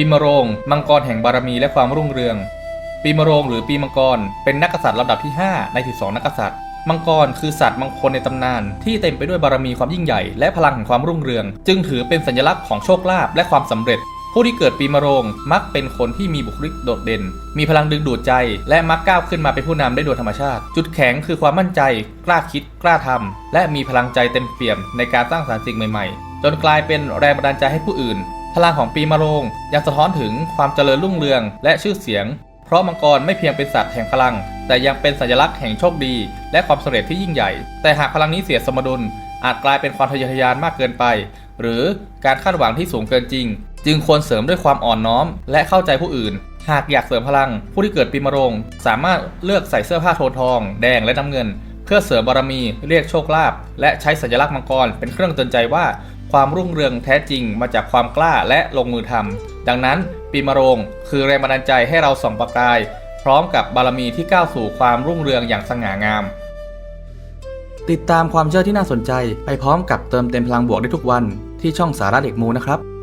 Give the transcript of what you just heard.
ปีมะโรง มังกรแห่งบารมีและความรุ่งเรือง ปีมะโรงหรือปีมังกร เป็นนักกษัตริย์ลำดับที่ 5 ใน 12 นักกษัตริย์มังกรคือสัตว์มงคลในตำนาน ที่เต็มไปด้วยบารมีความยิ่งใหญ่ และพลังแห่งความรุ่งเรือง จึงถือเป็นสัญลักษณ์ของโชคลาภและความสำเร็จ ผู้ที่เกิดปีมะโรงมักเป็นคนที่มีบุคลิกโดดเด่น มีพลังดึงดูดใจ และมักก้าวขึ้นมาเป็นผู้นำได้โดยธรรมชาติ จุดแข็งคือความมั่นใจ กล้าคิด กล้าทำและมีพลังใจเต็มเปี่ยมในการสร้างสรรค์สิ่งใหม่ๆ จนกลายเป็นแรงบันดาลใจให้ผู้อื่น พลังของปีมะโรงยังสะท้อนถึงความเจริญรุ่งเรืองและชื่อเสียง เพราะมังกรไม่เพียงเป็นสัตว์แห่งพลัง แต่ยังเป็นสัญลักษณ์แห่งโชคดี และความสำเร็จที่ยิ่งใหญ่ แต่หากพลังนี้เสียสมดุล อาจกลายเป็นความทะเยอทะยานมากเกินไป หรือการคาดหวังที่สูงเกินจริง จึงควรเสริมด้วยความอ่อนน้อม และเข้าใจผู้อื่น หากอยากเสริมพลัง ผู้ที่เกิดปีมะโรง สามารถเลือกใส่เสื้อผ้าโทนทอง แดงและน้ำเงิน เพื่อเสริมบารมี เรียกโชคลาภและใช้สัญลักษณ์มังกรเป็นเครื่องเตือนใจว่า ความรุ่งเรืองแท้จริงมาจากความกล้าและลงมือทำดังนั้นปีมะโรงคือแรงบันดาลใจให้เราส่องประกาย พร้อมกับบารมีที่ก้าวสู่ความรุ่งเรืองอย่างสง่างาม ติดตามความเชื่อที่น่าสนใจ ไปพร้อมกับเติมเต็มพลังบวกได้ทุกวันที่ช่องสาระเด็กมูนะครับ